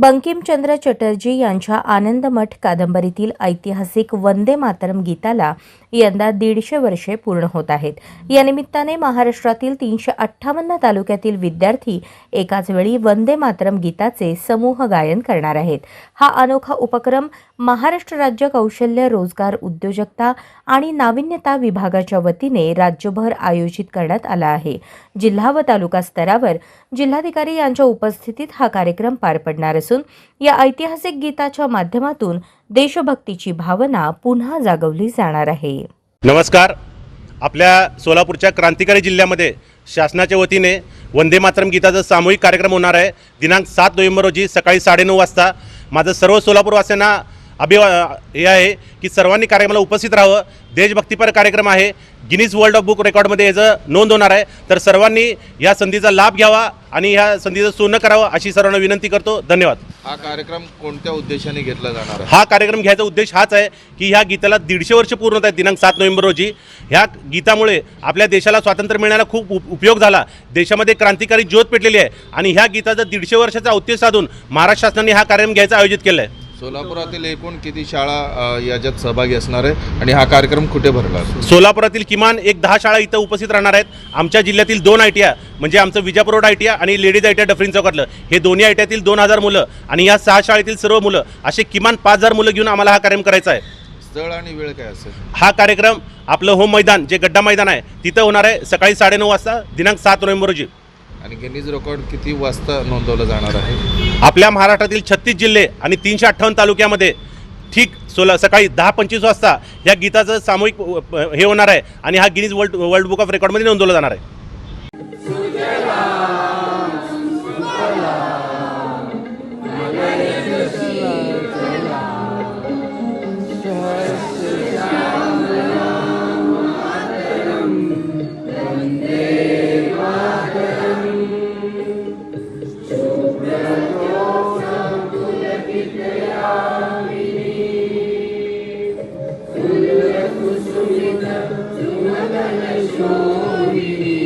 बंकिमचंद्र चटर्जी यांच्या आनंदमठ कादंबरीतील ऐतिहासिक वंदे मातरम गीताला यंदा दीडशे वर्षे पूर्ण होत आहेत. या निमित्ताने महाराष्ट्रातील तीनशे अठ्ठावन्न तालुक्यातील विद्यार्थी एकाच वेळी वंदे मातरम गीताचे समूह गायन करणार आहेत. हा अनोखा उपक्रम महाराष्ट्र राज्य कौशल्य रोजगार उद्योजकता आणि नाविन्यता विभागाच्या वतीने राज्यभर आयोजित करण्यात आला आहे. जिल्हा व तालुका स्तरावर जिल्हाधिकारी यांच्या उपस्थितीत हा कार्यक्रम पार पडणार असून या ऐतिहासिक गीताच्या माध्यमातून देशभक्तीची भावना पुन्हा जागवली जाणार आहे. नमस्कार. आपल्या सोलापूरच्या क्रांतिकारी जिल्ह्यामध्ये शासनाच्या वतीने वंदे मातरम गीताचा सामूहिक कार्यक्रम होणार आहे. दिनांक सात नोव्हेंबर रोजी सकाळी साडेनऊ वाजता माझं सर्व सोलापूरवासियांना अभिवा हे आहे की सर्वांनी कार्यक्रमाला उपस्थित राहावं. देशभक्तीपर कार्यक्रम आहे. गिनीज वर्ल्ड ऑफ बुक रेकॉर्डमध्ये याचं नोंद होणार आहे. तर सर्वांनी या संधीचा लाभ घ्यावा आणि ह्या संधीचं सोनं करावं अशी सर्वांना विनंती करतो. धन्यवाद. हा कार्यक्रम कोणत्या उद्देशाने घेतला जाणार आहे? हा कार्यक्रम घ्यायचा उद्देश हाच आहे की ह्या गीताला दीडशे वर्ष पूर्ण होत आहेत. दिनांक सात नोव्हेंबर रोजी. ह्या गीतामुळे आपल्या देशाला स्वातंत्र्य मिळण्याला खूप उप- उपयोग झाला. देशामध्ये क्रांतिकारी ज्योत पेटलेली आहे. आणि ह्या गीताचा दीडशे वर्षाचा औत्य साधून महाराष्ट्र शासनाने हा कार्यक्रम घ्यायचा आयोजित केला आहे सोलापुरातील एकूण किती शाळा याच्यात सहभागी असणार आहे? आणि हा कार्यक्रम कुठे भरला? सोलापुरातील किमान एक दहा शाळा इथं उपस्थित राहणार आहेत. आमच्या जिल्ह्यातील दोन आय म्हणजे आमचं विजापूर रोड आय आणि लेडीज आय टी डफरीन चौकातलं. हे दोन्ही आय टी दोन हजार मुलं आणि या सहा शाळेतील सर्व मुलं असे किमान पाच हजार मुलं घेऊन आम्हाला हा कार्यक्रम करायचा आहे. स्थळ आणि वेळ काय असेल? हा कार्यक्रम आपलं होम मैदान जे गड्डा मैदान आहे तिथं होणार आहे सकाळी साडेनऊ वाजता दिनांक सात नोव्हेंबर रोजी. आणि गिनीज रेकॉर्ड किती वाजता नोंदवलं जाणार आहे? आपल्या महाराष्ट्रातील छत्तीस जिल्हे आणि तीनशे अठ्ठावन्न तालुक्यामध्ये ठीक सोला सकाळी दहा पंचवीस वाजता या गीताचं सामूहिक हे होणार आहे आणि हा Guinness world world book of रेकॉर्डमध्ये नोंदवला जाणार आहे. Amen.